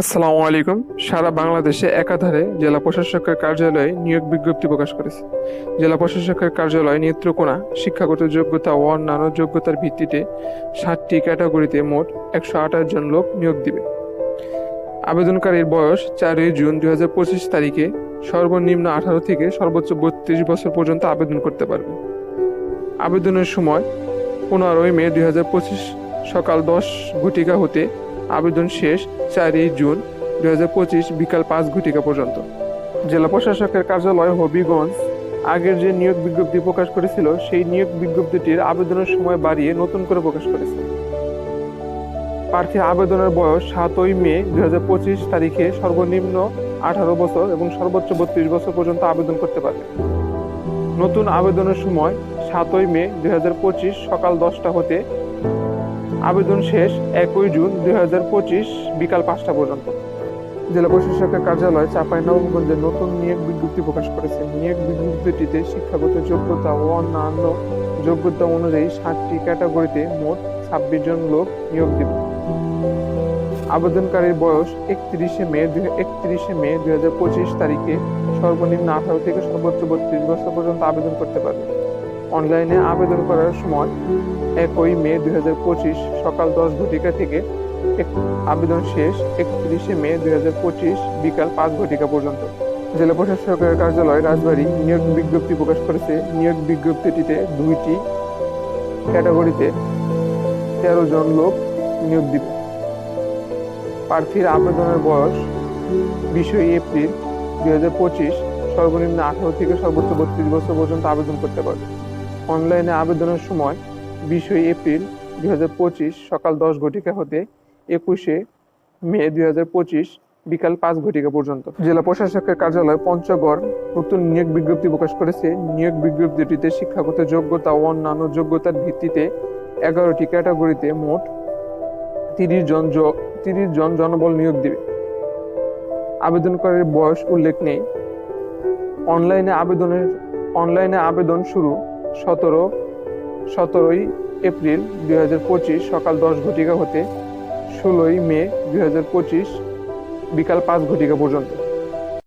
আসসালামু আলাইকুম। সারা বাংলাদেশে একাধারে জেলা প্রশাসকের কার্যালয়ে নিয়োগ বিজ্ঞপ্তি প্রকাশ করেছে। জেলা প্রশাসকের কার্যালয় নেত্রকোনা শিক্ষাগত যোগ্যতা ও অন্যান্য যোগ্যতার ভিত্তিতে ষাটটি ক্যাটাগরিতে মোট একশো আঠাশ জন লোক নিয়োগ দিবে। আবেদনকারীর বয়স চারই জুন দুই হাজার পঁচিশ তারিখে সর্বনিম্ন আঠারো থেকে সর্বোচ্চ বত্রিশ বছর পর্যন্ত আবেদন করতে পারবে। আবেদনের সময় পনেরোই মে দুই হাজার পঁচিশ সকাল দশ ঘটিকা হতে আবেদন শেষ চারই জুন দু হাজার পঁচিশ বিকাল পাঁচ ঘটিকা পর্যন্ত। জেলা প্রশাসকের কার্যালয় হবিগঞ্জ আগের যে নিয়োগ বিজ্ঞপ্তি প্রকাশ করেছিল, সেই নিয়োগ বিজ্ঞপ্তিটির আবেদনের সময় বাড়িয়ে নতুন করে প্রকাশ করেছে। প্রার্থীর আবেদনের বয়স সাতই মে দু হাজার পঁচিশ তারিখে সর্বনিম্ন আঠারো বছর এবং সর্বোচ্চ বত্রিশ বছর পর্যন্ত আবেদন করতে পারবে। নতুন আবেদনের সময় সাতই মে দু হাজার পঁচিশ সকাল দশটা হতে আবেদন শেষ একই জুন দুই হাজার পঁচিশ বিকাল পাঁচটা পর্যন্ত। জেলা প্রশাসকের কার্যালয় চাপাই নবগঞ্জে নতুন নিয়োগ বিজ্ঞপ্তি প্রকাশ করেছে। নিয়োগ বিজ্ঞপ্তিটিতে শিক্ষাগত যোগ্যতা ও অন্যান্য যোগ্যতা অনুযায়ী সাতটি ক্যাটাগরিতে মোট ছাব্বিশ জন লোক নিয়োগ দেবে। আবেদনকারীর বয়স একত্রিশে মে একত্রিশে মে দুই হাজার পঁচিশ তারিখে সর্বনিম্ন আঠারো থেকে সর্বোচ্চ বত্রিশ বছর পর্যন্ত আবেদন করতে পারবে। অনলাইনে আবেদন করার সময় একই মে দুই হাজার পঁচিশ সকাল দশ ঘটিকা থেকে আবেদন শেষ একত্রিশে মে দুই হাজার পঁচিশ বিকাল পাঁচ ঘটিকা পর্যন্ত। জেলা প্রশাসকের কার্যালয় রাজবাড়ী নিয়োগ বিজ্ঞপ্তি প্রকাশ করেছে। নিয়োগ বিজ্ঞপ্তিটিতে দুইটি ক্যাটাগরিতে তেরো জন লোক নিয়োগ দিবে প্রার্থীর আবেদনের বয়স বিশই এপ্রিল দুই হাজার পঁচিশ। সর্বনিম্ন আঠারো থেকে সর্বোচ্চ বত্রিশ বছর পর্যন্ত আবেদন করতে পারবে। অনলাইনে আবেদনের সময় বিশই এপ্রিল দুই হাজার পঁচিশ সকাল দশ ঘটিকা হতে একুশে মে দুই হাজার পঁচিশ বিকাল পাঁচ ঘটিকা পর্যন্ত। জেলা প্রশাসকের কার্যালয় পঞ্চগড় নতুন নিয়োগ বিজ্ঞপ্তি প্রকাশ করেছে। নিয়োগ বিজ্ঞপ্তিটিতে শিক্ষাগত যোগ্যতা ও অন্যান্য যোগ্যতার ভিত্তিতে এগারোটি ক্যাটাগরিতে মোট তিরিশ জন তিরিশ জন জনবল নিয়োগ দিবে। আবেদনকারীর বয়স উল্লেখ নেই। অনলাইনে আবেদনের, অনলাইনে আবেদন শুরু সতেরো, সতেরোই এপ্রিল দুই হাজার পঁচিশ সকাল দশ ঘটিকা হতে ষোলোই মে দুই হাজার পঁচিশ বিকাল পাঁচ ঘটিকা পর্যন্ত।